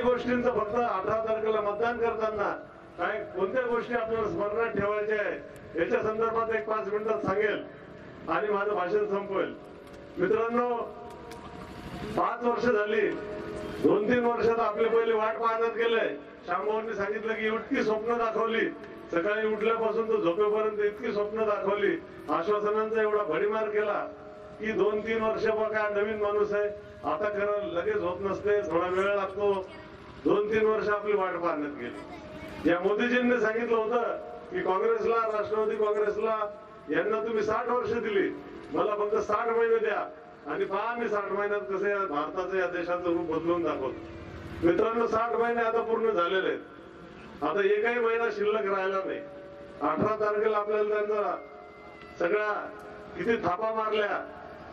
काही गोष्टींचं फक्त अठरा तारखेला मतदान करताना काय कोणत्या गोष्टी आपल्याला स्मरणात ठेवायच्या आहेत याच्या संदर्भात एक पाच मिनिटात सांगेल आणि माझं भाषण संपवेल. मित्रांनो पाच वर्ष झाली. दोन तीन वर्षात आपले पहिले वाट पाहण्यात गेले. श्यामभाऊंनी सांगितलं की इतकी स्वप्न दाखवली. सकाळी उठल्यापासून तर झोपेपर्यंत इतकी स्वप्न दाखवली. आश्वासनांचा एवढा भडीमार केला की दोन तीन वर्ष बघा काय नवीन माणूस आहे. आता खरं लगेच होत नसते थोडा वेळ लागतो. दोन तीन वर्ष आपली वाट पाहण्यात गेली. या मोदीजींनी सांगितलं होतं की काँग्रेसला राष्ट्रवादी काँग्रेसला यांना तुम्ही साठ वर्ष दिली. मला फक्त साठ महिने द्या. आणि पहा मी साठ महिन्यात कसं या भारताचं या देशाचं रूप बदलून दाखवतो. मित्रांनो साठ महिने आता पूर्ण झालेले आहेत. आता एकही महिना शिल्लक राहिला नाही. अठरा तारखेला आपल्याला त्यांचा सगळ्या किती थापा मारल्या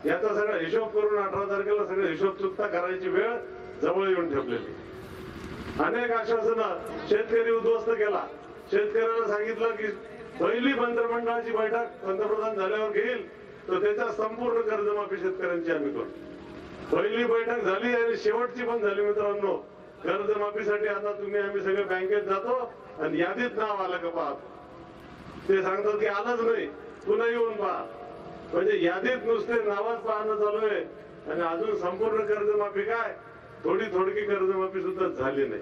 याचा सगळा हिशोब करून अठरा तारखेला सगळ्या हिशोब चुकता करायची वेळ जवळ येऊन ठेवलेली अनेक आश्वासनं शेतकरी उद्ध्वस्त केला. शेतकऱ्याला सांगितलं की पहिली मंत्रिमंडळाची बैठक पंतप्रधान झाल्यावर घेईल तर त्याच्या संपूर्ण कर्जमाफी शेतकऱ्यांची आम्ही करू. पहिली बैठक झाली आणि शेवटची पण झाली मित्रांनो. कर्जमाफीसाठी आता तुम्ही आम्ही सगळे बँकेत जातो आणि यादीत नाव आलं का पाहतो. ते सांगतात की आलंच नाही पुन्हा येऊन पहा. म्हणजे यादीत नुसते नावाच पाहणं चालू आहे. आणि अजून संपूर्ण कर्जमाफी काय? थोडी थोडकी कर्जमाफी सुद्धा झाली नाही.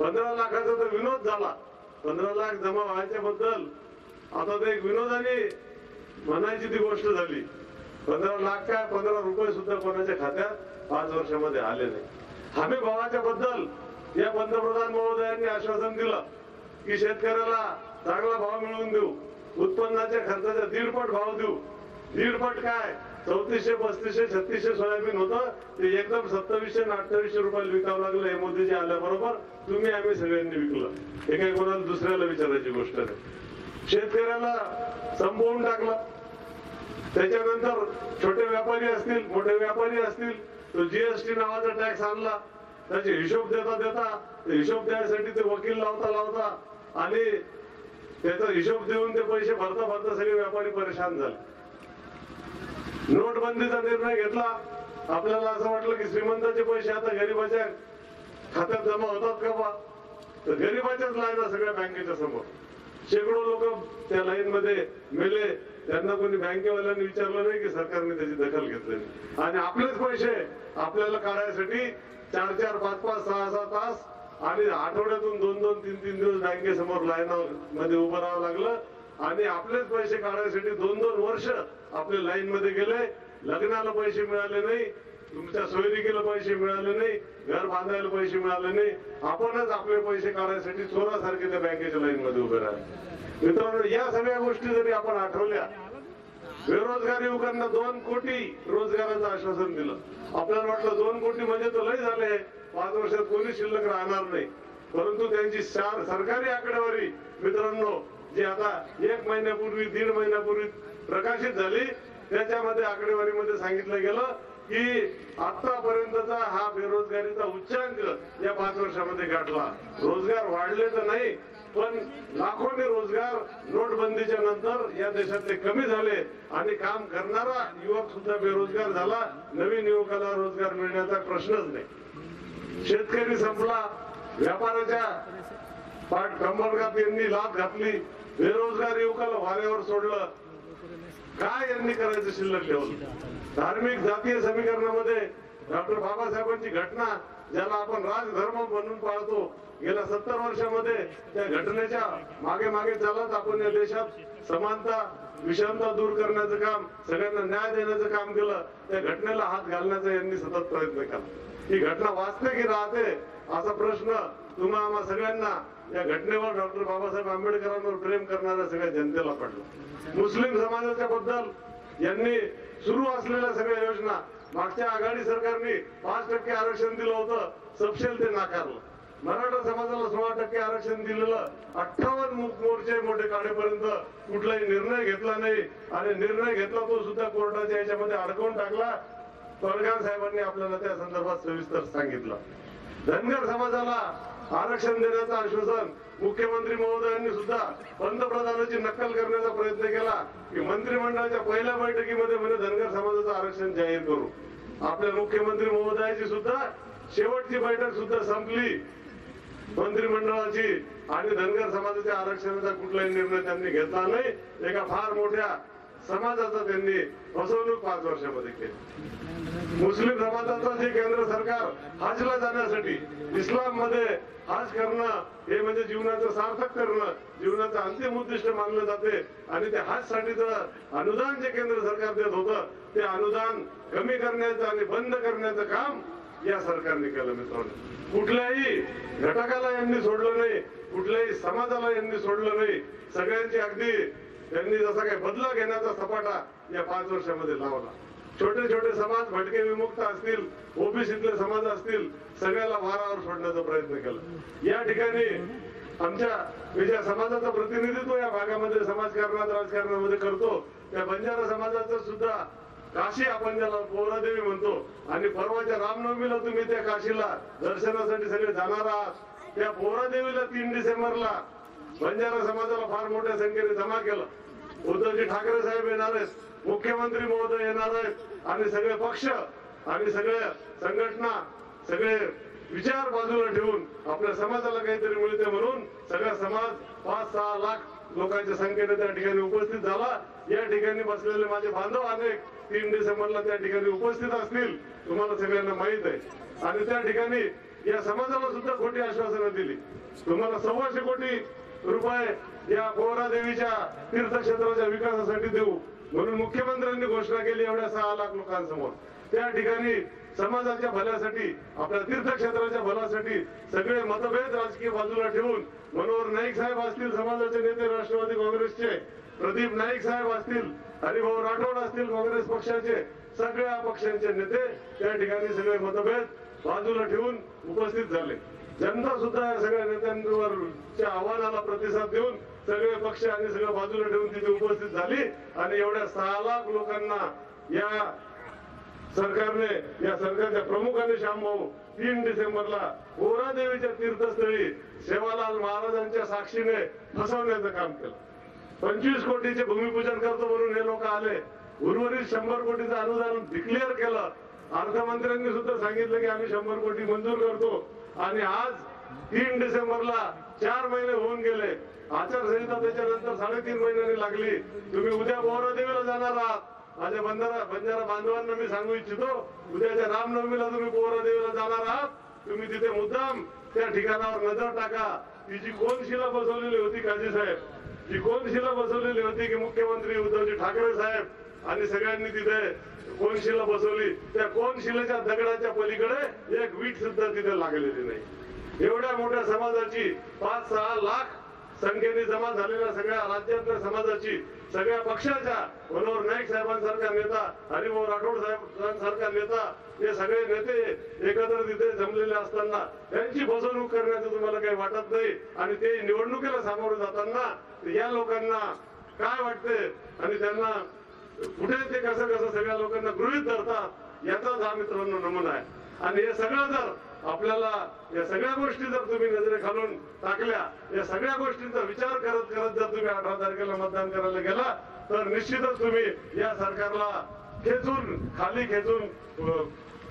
पंधरा लाखाचा तर विनोद झाला. पंधरा लाख जमा व्हायच्या बद्दल आता ते एक विनोदाने म्हणायची ती गोष्ट झाली. पंधरा लाख काय? पंधरा रुपये सुद्धा कोणाच्या खात्यात पाच वर्षामध्ये आले नाही. हमी भावाच्या बद्दल या पंतप्रधान महोदयांनी आश्वासन दिलं की शेतकऱ्याला चांगला भाव मिळवून देऊ. उत्पन्नाच्या खर्चाचा दीडपट भाव देऊ. दीडपट काय? चौतीसशे पस्तीसशे छत्तीसशे सोयाबीन होतं. ते एकदम सत्तावीसशे अठ्ठावीसशे रुपयाला विकावं लागलं. हे मोदीजी आल्याबरोबर तुम्ही आम्ही सगळ्यांनी विकलं. हे काही कोणाला दुसऱ्याला विचारायची गोष्ट नाही. शेतकऱ्याला संपवून टाकलं. त्याच्यानंतर छोटे व्यापारी असतील मोठे व्यापारी असतील तो जीएसटी नावाचा टॅक्स आणला. त्याचे हिशोब देता देता हिशोब द्यायसाठी ते वकील लावता लावता आणि त्याचा हिशोब देऊन ते पैसे भरता भरता सगळे व्यापारी परेशान झाले. नोटबंदीचा निर्णय घेतला. आपल्याला असं वाटलं की श्रीमंताचे पैसे आता गरीबाच्या खात्यात जमा होतात का बा? तर गरीबाच्याच लाईना सगळ्या बँकेच्या समोर. शेकडो लोक त्या लाईन मध्ये मेले. त्यांना कोणी बँकेवाल्यांनी विचारलं नाही की सरकारने त्याची दखल घेतली. आणि आपलेच पैसे आपल्याला काढायसाठी चार चार पाच पाच सहा सहा तास आणि आठवड्यातून दोन दोन तीन तीन दिवस बँकेसमोर लाईन मध्ये उभं राहावं लागलं. आणि आपलेच पैसे काढायसाठी दोन दोन वर्ष आपले लाईन मध्ये गेले. लग्नाला पैसे मिळाले नाही तुमच्या सोयरिकीला पैसे मिळाले नाही घर बांधायला पैसे मिळाले नाही. आपणच आपले पैसे काढायसाठी चोरासारखे त्या बँकेच्या लाईन मध्ये उभे राहिले. मित्रांनो या सगळ्या गोष्टी जरी आपण आठवल्या बेरोजगार युवकांना दोन कोटी रोजगाराचं आश्वासन दिलं. आपल्याला वाटलं दोन कोटी म्हणजे तर लय झाले पाच वर्षात कोणी शिल्लक राहणार नाही. परंतु त्यांची सार- सरकारी आकडेवारी मित्रांनो जी आता एक महिन्यापूर्वी दीड महिन्यापूर्वी प्रकाशित झाली त्याच्यामध्ये आकडेवारीमध्ये सांगितलं गेलं की आतापर्यंतचा हा बेरोजगारीचा उच्चांक या पाच वर्षामध्ये गाठला. रोजगार वाढले तर नाही पण लाखोनी रोजगार नोटबंदीच्या नंतर या देशातले कमी झाले आणि काम करणारा युवक सुद्धा बेरोजगार झाला. नवीन युवकाला रोजगार मिळण्याचा प्रश्नच नाही. शेतकरी संपला व्यापाराच्या पाठ कंबरगात यांनी लाभ घातली. बेरोजगार युवकाला वाऱ्यावर सोडलं. काय यांनी करायचं शिल्लक ठेवलं धार्मिक जातीय समीकरणामध्ये डॉक्टर बाबासाहेबांची घटना ज्याला आपण राजधर्म म्हणून पाळतो गेल्या सत्तर वर्षामध्ये त्या घटनेच्या मागे मागे चालत आपण या देशात समानता विषमता दूर करण्याचं काम सगळ्यांना न्याय देण्याचं काम केलं त्या घटनेला हात घालण्याचा यांनी सतत प्रयत्न केला. ही घटना वाचते की राहते असा प्रश्न तुम्हा आम्हा सगळ्यांना या घटनेवर डॉक्टर बाबासाहेब आंबेडकरांवर प्रेम करणाऱ्या सगळ्या जनतेला पडलं मुस्लिम समाजाच्या बद्दल यांनी सुरू असलेल्या सगळ्या योजना मागच्या आघाडी सरकारने पाच टक्के आरक्षण दिलं होतं सपशेल ते नाकारलं. मराठा समाजाला सोळा टक्के आरक्षण दिलेलं अठ्ठावन्न मोर्चे मोठे काढेपर्यंत कुठलाही निर्णय घेतला नाही आणि निर्णय घेतला तो सुद्धा कोर्टाच्या याच्यामध्ये अडकवून टाकला. पडगार साहेबांनी आपल्याला त्या संदर्भात सविस्तर सांगितलं. धनगर समाजाला आरक्षण देण्याचं आश्वासन मुख्यमंत्री महोदयांनी सुद्धा पंतप्रधानाची नक्कल करण्याचा प्रयत्न केला की मंत्रिमंडळाच्या पहिल्या बैठकीमध्ये म्हणे धनगर समाजाचं आरक्षण जाहीर करू. आपल्या मुख्यमंत्री महोदयाची सुद्धा शेवटची बैठक सुद्धा संपली. मंत्रिमंडळाची आणि धनगर समाजाच्या आरक्षणाचा कुठलाही निर्णय त्यांनी घेतला नाही. एका फार मोठ्या समाजाचा त्यांनी फसवणूक पाच वर्षामध्ये केली. मुस्लिम समाजाचा जे केंद्र सरकार हजला जाण्यासाठी इस्लाममध्ये हज करणं हे म्हणजे जीवनाचं सार्थक करणं जीवनाचं अंतिम उद्दिष्ट मानलं जाते आणि ते हज साठीचं अनुदान जे केंद्र सरकार देत होतं ते अनुदान कमी करण्याचं आणि बंद करण्याचं काम या सरकारने केलं मित्रांनो. कुठल्याही घटकाला यांनी सोडलं नाही कुठल्याही समाजाला यांनी सोडलं नाही. सगळ्यांची अगदी त्यांनी जसा काही बदला घेण्याचा सपाटा या पाच वर्षामध्ये लावला. छोटे छोटे समाज भटके विमुक्त असतील ओबीसीतले समाज असतील सगळ्याला वारावर सोडण्याचा प्रयत्न केला. या ठिकाणी आमच्या विजय समाजाचं प्रतिनिधित्व या भागामध्ये समाजकारणात राजकारणामध्ये करतो. त्या बंजारा समाजाचं सुद्धा काशी आपण ज्याला पोहरादेवी म्हणतो आणि परवाच्या रामनवमीला तुम्ही त्या काशीला दर्शनासाठी सगळे जाणार आहात. त्या पोहरादेवीला तीन डिसेंबरला बंजारा समाजाला फार मोठ्या संख्येने जमा केलं. उद्धवजी ठाकरे साहेब येणार आहेत. मुख्यमंत्री महोदय येणार आहेत. आणि सगळे पक्ष आणि सगळे संघटना सगळे विचार बाजूला ठेवून आपल्या समाजाला काहीतरी मिळते म्हणून सगळा समाज पाच सहा लाख लोकांच्या संख्येने त्या ठिकाणी उपस्थित झाला. या ठिकाणी बसलेले माझे बांधव अनेक तीन डिसेंबरला त्या ठिकाणी उपस्थित असतील तुम्हाला सगळ्यांना माहीत आहे. आणि त्या ठिकाणी या समाजाला सुद्धा खोटी आश्वासनं दिली. तुम्हाला सव्वाशे कोटी रुपये या पोहरा देवीच्या तीर्थक्षेत्राच्या विकासासाठी देऊ. म्हणून मुख्यमंत्र्यांनी घोषणा केली एवढ्या सहा लाख लोकांसमोर. त्या ठिकाणी समाजाच्या भल्यासाठी आपल्या तीर्थक्षेत्राच्या भल्यासाठी सगळे मतभेद राजकीय बाजूला ठेवून मनोहर नाईक साहेब असतील समाजाचे नेते राष्ट्रवादी काँग्रेसचे प्रदीप नाईक साहेब असतील हरिभाऊ राठोड असतील काँग्रेस पक्षाचे सगळ्या पक्षांचे नेते त्या ठिकाणी सगळे मतभेद बाजूला ठेवून उपस्थित झाले. जनता सुद्धा या सगळ्या नेत्यांवरच्या आव्हानाला प्रतिसाद देऊन सगळे पक्ष आणि सगळं बाजूला ठेवून तिथे उपस्थित झाली. आणि एवढ्या सहा लाख लोकांना या सरकारने या सरकारच्या प्रमुखाने श्यामभाऊ तीन डिसेंबरला गोरा देवीच्या तीर्थस्थळी सेवालाल महाराजांच्या साक्षीने फसवण्याचं काम केलं. पंचवीस कोटीचे भूमिपूजन करतो म्हणून हे लोक आले. उर्वरित शंभर कोटीचं अनुदान डिक्लेअर केलं. अर्थमंत्र्यांनी सुद्धा सांगितलं की आम्ही शंभर कोटी मंजूर करतो. आणि आज तीन डिसेंबरला चार महिने होऊन गेले. आचारसंहिता त्याच्यानंतर साडेतीन महिन्यांनी लागली. तुम्ही उद्या बोरा देवीला जाणार आहात. माझ्या बंधारा बंजारा बांधवांना मी सांगू इच्छितो उद्याच्या रामनवमीला तुम्ही पोहरा देवीला जाणार आहात. तुम्ही तिथे मुद्दाम त्या ठिकाणावर नजर टाका. ती जी कोण शिला बसवलेली होती काजी साहेब? जी कोण शिला बसवलेली होती की मुख्यमंत्री उद्धवजी ठाकरे साहेब? आणि सगळ्यांनी तिथे कोण शिला बसवली त्या कोण शिलेच्या दगडाच्या पलीकडे एक वीट सुद्धा तिथे लागलेली नाही. एवढ्या मोठ्या समाजाची पाच सहा लाख संख्येने जमा झालेल्या सगळ्या राज्यातल्या समाजाची सगळ्या पक्षाच्या मनोहर नाईक साहेबांसारखा नेता हरिभाऊ राठोड साहेबांसारखा नेता हे सगळे नेते एकत्र तिथे जमलेले असताना त्यांची फसवणूक करण्याचं तुम्हाला काही वाटत नाही आणि ते निवडणुकीला सामोरे जाताना या लोकांना काय वाटते आणि त्यांना कुठे ते कसं कसं सगळ्या लोकांना गृहित धरतात याचाच हा मित्रांनो नमुना आहे. आणि हे सगळं जर आपल्याला या सगळ्या गोष्टी जर तुम्ही नजरे खालून टाकल्या या सगळ्या गोष्टींचा विचार करत करत जर तुम्ही अठरा तारखेला मतदान करायला गेला तर निश्चितच तुम्ही या सरकारला खेचून खाली खेचून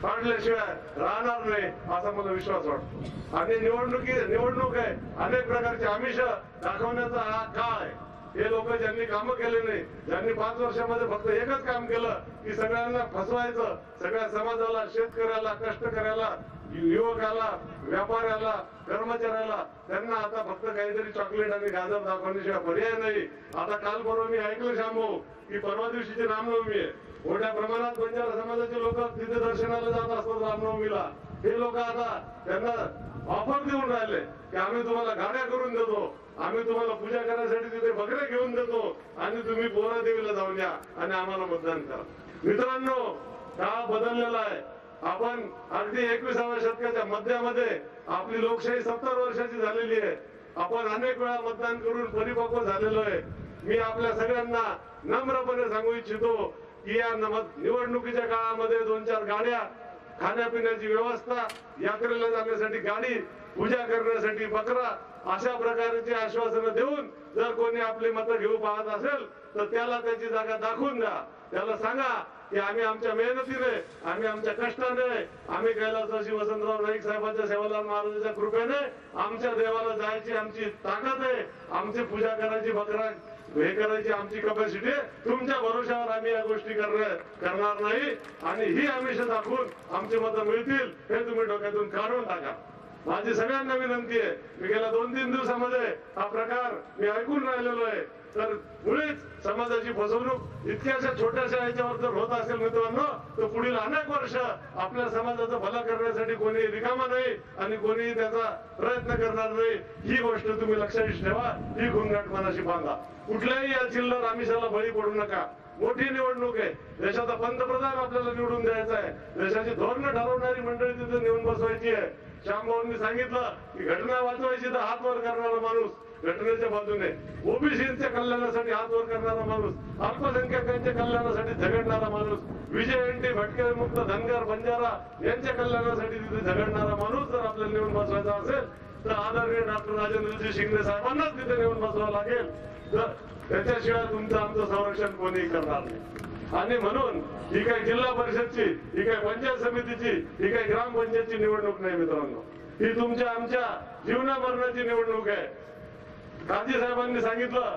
पाडल्याशिवाय राहणार नाही असा मला विश्वास वाटतो. आणि निवडणुकी निवडणूक आहे अनेक प्रकारचे आमिष दाखवण्याचा हा काळ आहे. हे लोक ज्यांनी कामं केले नाही ज्यांनी पाच वर्षामध्ये फक्त एकच काम केलं की सगळ्यांना फसवायचं सगळ्या समाजाला शेतकऱ्याला कष्टकऱ्याला युवकाला व्यापाऱ्याला कर्मचाऱ्याला त्यांना आता फक्त काहीतरी चॉकलेट आणि गाजर दाखवण्याशिवाय पर्याय नाही. आता काल परवा मी ऐकलं शांभू की परवा दिवशीची रामनवमी आहे. मोठ्या प्रमाणात बंजारा समाजाचे लोक तिथे दर्शनाला जात असतात रामनवमीला. हे लोक आता त्यांना ऑफर देऊन राहिले की आम्ही तुम्हाला गाड्या करून देतो. आम्ही तुम्हाला पूजा करण्यासाठी तिथे बकरे घेऊन देतो. आणि तुम्ही पोरा देवीला जाऊन या आणि आम्हाला मतदान करा. मित्रांनो काळ बदललेला आहे. आपण अगदी एकविसाव्या शतकाच्या मध्यामध्ये आपली लोकशाही सत्तर वर्षाची झालेली आहे. आपण अनेक वेळा मतदान करून परिपक्व झालेलो आहे. मी आपल्या सगळ्यांना नम्रपणे सांगू इच्छितो की या निवडणुकीच्या काळामध्ये दोन चार गाड्या खाण्यापिण्याची व्यवस्था यात्रेला जाण्यासाठी गाडी पूजा करण्यासाठी बकरा अशा प्रकारची आश्वासनं देऊन जर कोणी आपली मतं घेऊ पाहत असेल तर त्याला त्याची जागा दाखवून द्या. त्याला सांगा की आम्ही आमच्या मेहनतीने आम्ही आमच्या कष्टाने आम्ही कैलासवासी वसंतराव नाईक साहेबांच्या सेवालाल महाराजांच्या कृपेने आमच्या देवाला जायची आमची ताकद आहे. आमची पूजा करायची बकरा हे करायची आमची कपॅसिटी तुमच्या भरोशावर आम्ही या गोष्टी करणार करणार नाही. आणि ही आमिष दाखवून आमची मतं मिळतील हे तुम्ही डोक्यातून काढून टाका. माझी सगळ्यांना विनंती आहे. मी गेल्या दोन तीन दिवसामध्ये हा प्रकार मी ऐकून राहिलेलो आहे. तर मुळीच समाजाची फसवणूक इतक्याशा छोट्याशा याच्यावर जर होत असेल मित्रांनो तर पुढील अनेक वर्ष आपल्या समाजाचं भला करण्यासाठी कोणी रिकामा नाही आणि कोणी त्याचा प्रयत्न करणार नाही. ही गोष्ट तुम्ही लक्षात ठेवा ही गुणगाठ मनाशी बांधा. कुठल्याही या चिल्लर आमिषाला बळी पडू नका. मोठी निवडणूक आहे. देशाचा पंतप्रधान आपल्याला निवडून द्यायचा आहे. देशाची धोरणं ठरवणारी मंडळी तिथे नेऊन बसवायची आहे. श्यामभाऊंनी सांगितलं की घटना वाचवायची तर हात वर करणारा माणूस घटनेच्या बाजूने ओबीसीच्या कल्याणासाठी हात वर करणारा माणूस अल्पसंख्याकांच्या कल्याणासाठी झगडणारा माणूस विजय एनटी भटके मुक्त धनगर बंजारा यांच्या कल्याणासाठी तिथे झगडणारा माणूस जर आपल्याला नेऊन बसवायचा असेल तर आदरणीय डॉक्टर राजेंद्रजी शिंदे साहेबांनाच तिथे नेऊन बसवावं लागेल. तर त्याच्याशिवाय तुमचं आमचं संरक्षण कोणीही करणार नाही. आणि म्हणून ही काही जिल्हा परिषदची ही काही पंचायत समितीची ही काही ग्रामपंचायतची निवडणूक नाही मित्रांनो. ही तुमच्या आमच्या जीवना मरणाची निवडणूक आहे. काजी साहेबांनी सांगितलं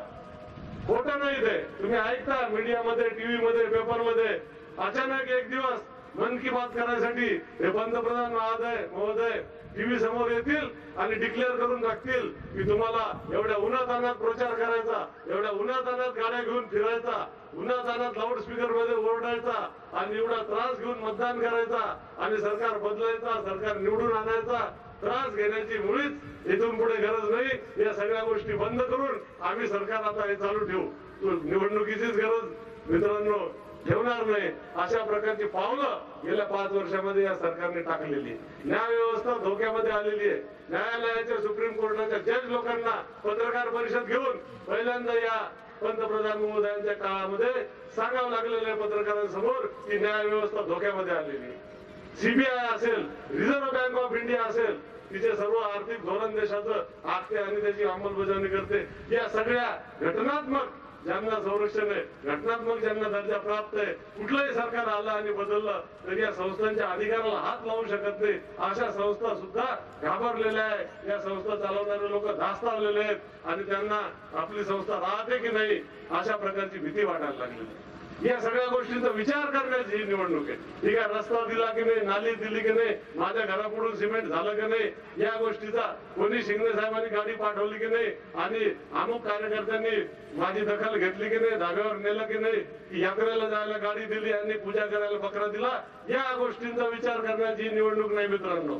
खोटं नाही ते. तुम्ही ऐकता मीडियामध्ये टीव्ही मध्ये पेपरमध्ये अचानक एक दिवस मन की बात करायसाठी हे पंतप्रधान महोदय महोदय टीव्ही समोर येतील आणि डिक्लेअर करून टाकतील की तुम्हाला एवढ्या उन्हातानात प्रचार करायचा एवढ्या उन्हातानात गाड्या घेऊन फिरायचा उन्हातानात लाऊडस्पीकरमध्ये ओरडायचा आणि एवढा त्रास घेऊन मतदान करायचा आणि सरकार बदलायचा सरकार निवडून आणायचा त्रास घेण्याची मुळीच इथून पुढे गरज नाही. या सगळ्या गोष्टी बंद करून आम्ही सरकार आता हे चालू ठेवू. निवडणुकीचीच गरज मित्रांनो ठेवणार नाही. अशा प्रकारची पावलं गेल्या पाच वर्षामध्ये या सरकारने टाकलेली न्याय व्यवस्था धोक्यामध्ये आलेली आहे. न्यायालयाच्या सुप्रीम कोर्टाच्या जज लोकांना पत्रकार परिषद घेऊन पहिल्यांदा या पंतप्रधान महोदयांच्या काळामध्ये सांगावं लागलेलं आहे पत्रकारांसमोर की न्याय व्यवस्था धोक्यामध्ये आलेली आहे. सीबीआय असेल रिझर्व्ह बँक ऑफ इंडिया असेल तिचे सर्व आर्थिक धोरण देशाचं आखते आणि त्याची अंमलबजावणी करते. या सगळ्या घटनात्मक ज्यांना संरक्षण आहे घटनात्मक ज्यांना दर्जा प्राप्त आहे कुठलंही सरकार आलं आणि बदललं तरी या संस्थांच्या अधिकाराला हात लावू शकत नाही. अशा संस्था सुद्धा घाबरलेल्या आहेत. या संस्था चालवणारे लोक धास्तावलेले आहेत आणि त्यांना आपली संस्था राहते की नाही अशा प्रकारची भीती वाटायला लागलेली आहे. या सगळ्या गोष्टींचा विचार करण्याची ही निवडणूक आहे. ठीक आहे रस्ता दिला की नाही नाली दिली की नाही माझ्या घरापुढून सिमेंट झालं की नाही या गोष्टीचा कोणी शिंगणे साहेबांनी गाडी पाठवली की नाही आणि अमुक कार्यकर्त्यांनी माझी दखल घेतली की नाही धाब्यावर नेलं की नाही यात्रेला जायला गाडी दिली आणि पूजा करायला बकरा दिला या गोष्टींचा विचार करण्याची निवडणूक नाही मित्रांनो.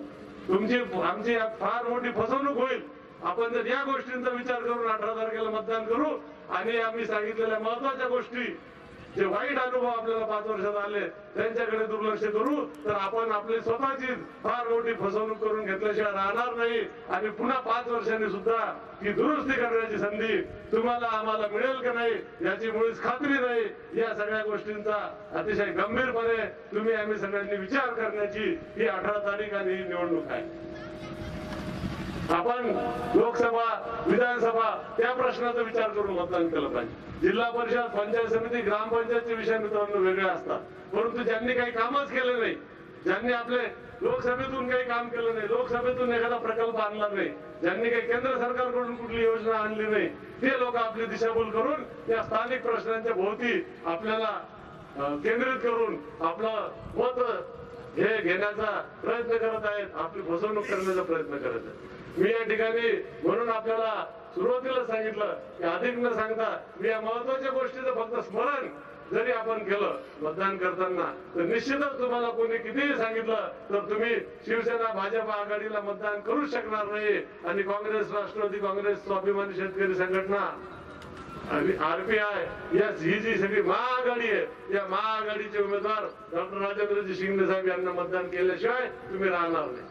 तुमची आमची फार मोठी फसवणूक होईल. आपण जर या गोष्टींचा विचार करून अठरा तारखेला मतदान करू आणि आम्ही सांगितलेल्या महत्त्वाच्या गोष्टी जे वाईट अनुभव आपल्याला पाच वर्षात आले त्यांच्याकडे दुर्लक्ष करू तर आपण आपली स्वतःची फार मोठी फसवणूक करून घेतल्याशिवाय राहणार नाही. आणि पुन्हा पाच वर्षांनी सुद्धा ती दुरुस्ती करण्याची संधी तुम्हाला आम्हाला मिळेल का नाही याची मुळीच खात्री नाही. या सगळ्या गोष्टींचा अतिशय गंभीरपणे तुम्ही आम्ही सगळ्यांनी विचार करण्याची ही अठरा तारीख आणि ही निवडणूक आहे. आपण लोकसभा विधानसभा त्या प्रश्नाचा विचार करून मतदान केलं पाहिजे. जिल्हा परिषद पंचायत समिती ग्रामपंचायतचे विषय मित्रांनो वेगळे असतात. परंतु ज्यांनी काही कामच केलं नाही ज्यांनी आपले लोकसभेतून काही काम केलं नाही लोकसभेतून एखादा प्रकल्प आणला नाही ज्यांनी काही केंद्र सरकारकडून कुठली योजना आणली नाही ते लोक आपली दिशाभूल करून या स्थानिक प्रश्नांच्या भोवती आपल्याला केंद्रित करून आपलं मत हे घेण्याचा प्रयत्न करत आहेत. आपली फसवणूक करण्याचा प्रयत्न करत आहेत. मी या ठिकाणी म्हणून आपल्याला सुरुवातीला सांगितलं की अधिक न सांगता मी या महत्त्वाच्या गोष्टीचं फक्त स्मरण जरी आपण केलं मतदान करताना तर निश्चितच तुम्हाला कोणी कितीही सांगितलं तर तुम्ही शिवसेना भाजप आघाडीला मतदान करू शकणार नाही. आणि काँग्रेस राष्ट्रवादी काँग्रेस स्वाभिमानी शेतकरी संघटना आणि आरपीआय या ही जी सगळी महाआघाडी आहे. या महाआघाडीचे उमेदवार डॉक्टर राजेंद्रजी शिंदे साहेब यांना मतदान केल्याशिवाय तुम्ही राहणार नाही.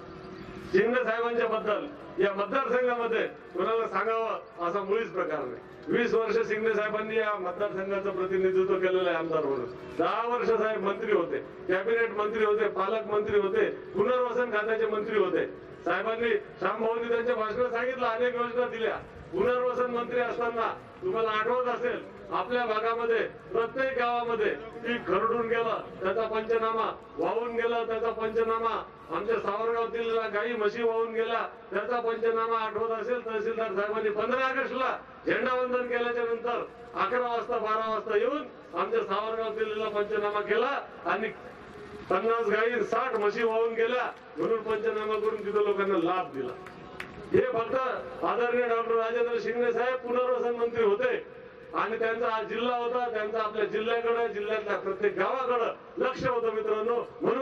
शिंदे साहेबांच्या बद्दल या मतदारसंघामध्ये कोणाला सांगावं असा मुळीच प्रकार नाही. वीस वर्ष शिंदे साहेबांनी या मतदारसंघाचं प्रतिनिधित्व केलेलं आहे आमदार म्हणून. दहा वर्ष साहेब मंत्री होते कॅबिनेट मंत्री होते पालक मंत्री होते पुनर्वसन खात्याचे मंत्री होते. साहेबांनी श्यामभाऊनी त्यांच्या भाषणात सांगितलं अनेक योजना दिल्या. पुनर्वसन मंत्री असताना तुम्हाला आठवत असेल आपल्या भागामध्ये प्रत्येक गावामध्ये पीक खरडून गेलं त्याचा पंचनामा वाहून गेला त्याचा पंचनामा आमच्या सावरगावातील गाई म्हशी वाहून गेला त्याचा पंचनामा आठवत असेल तहसीलदार साहेबांनी पंधरा ऑगस्टला झेंडावंदन केल्याच्यानंतर अकरा वाजता बारा वाजता येऊन आमच्या सावरगाव दिल्लीला पंचनामा केला आणि पन्नास गाई साठ म्हशी वाहून गेल्या म्हणून पंचनामा करून तिथं लोकांना लाभ दिला. हे फक्त आदरणीय डॉक्टर राजेंद्र शिंगणे साहेब पुनर्वसन मंत्री होते. आणि त्यांचा हा जिल्हा होता त्यांचा आपल्या जिल्ह्याकडे जिल्ह्यातल्या प्रत्येक गावाकडे लक्ष होतं मित्रांनो. म्हणून